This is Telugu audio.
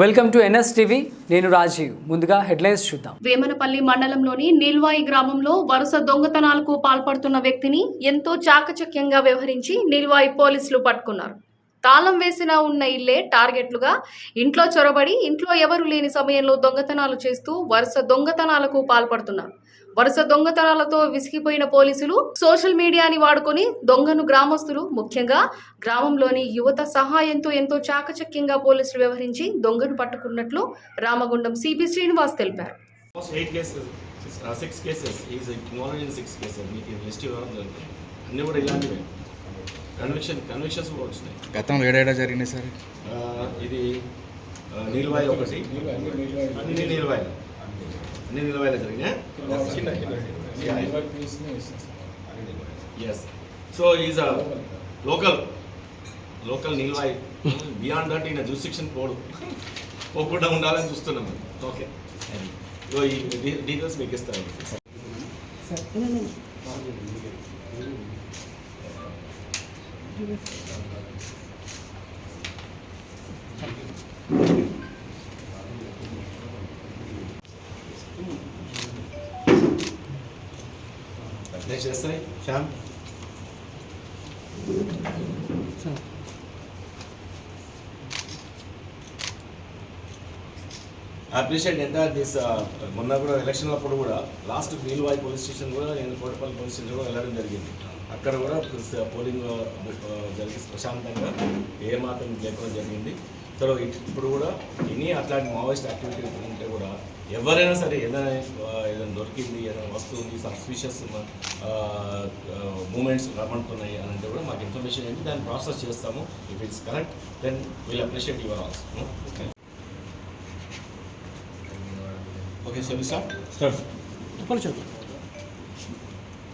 వెల్కమ్ టు ఎన్ఎస్ టీవీ నేను రాజీవ్. ముందుగా హెడ్లైన్స్ చూద్దాం. వేమనపల్లి మండలంలోని నిల్వాయి గ్రామంలో వరుస దొంగతనాలకు పాల్పడుతున్న వ్యక్తిని ఎంతో చాకచక్యంగా వ్యవహరించి నిల్వాయి పోలీసులు పట్టుకున్నారు. తాళం వేసిన ఉన్న ఇల్లే టార్గెట్లుగా ఇంట్లో చొరబడి ఇంట్లో ఎవరు లేని సమయంలో దొంగతనాలు చేస్తూ వరుస దొంగతనాలకు పాల్పడుతున్నారు. వరుస దొంగతనాలతో విసిగిపోయిన పోలీసులు సోషల్ మీడియాని వాడుకొని దొంగను గ్రామస్తులు ముఖ్యంగా గ్రామంలోని యువత సహాయంతో ఎంతో చాకచక్యంగా పోలీసులు వ్యవహరించి దొంగను పట్టుకున్నట్లు రామగుండం సిపి శ్రీనివాస్ తెలిపారు. Six cases is in six cases మీకు లిస్ట్ ఇవ్వడం జరుగుతుంది అన్నీ కూడా ఇలాంటివే. కన్విక్షన్ కన్విక్షన్స్ కూడా వచ్చినాయి. గతంలో ఏడేడా జరిగినాయి సార్? ఇది నీలవాయి ఒకటి. అన్ని నీలవాయిలు అన్ని నీలవాయిలు జరిగినాయి? Yes so is a local local నీలవాయి beyond that ఈయన జ్యూరిస్టిక్షన్ పోడు. పోకుండా ఉండాలని చూస్తున్నాం ఓకే ఇగో ఈ డీటెయిల్స్ మీకు ఇస్తాను. చేస్తాయి శ్యామ్ అప్రిషియేట్ ఎంత దిస్ మొన్న కూడా ఎలక్షన్ అప్పుడు కూడా లాస్ట్ మీల్వాయి పోలీస్ స్టేషన్ కూడా నేను కోటపల్లి పోలీస్ స్టేషన్ కూడా వెళ్ళడం జరిగింది. అక్కడ కూడా పోలింగ్ జరిగి ప్రశాంతంగా ఏ మాత్రం లేకుండా జరిగింది. సో ఇట్- ఇప్పుడు కూడా ఎనీ అట్లాంటి మావోయిస్ట్ యాక్టివిటీ ఉంటే కూడా ఎవరైనా సరే ఏదైనా ఏదైనా దొరికింది ఏదైనా వస్తువు ఉంది సస్పిషియస్ మూమెంట్స్ రమ్మంటున్నాయి అని అంటే కూడా మాకు ఇన్ఫర్మేషన్ ఏంటి దాన్ని ప్రాసెస్ చేస్తాము. If it's correct then will appreciate your else okay so start చెప్పండి చెప్పండి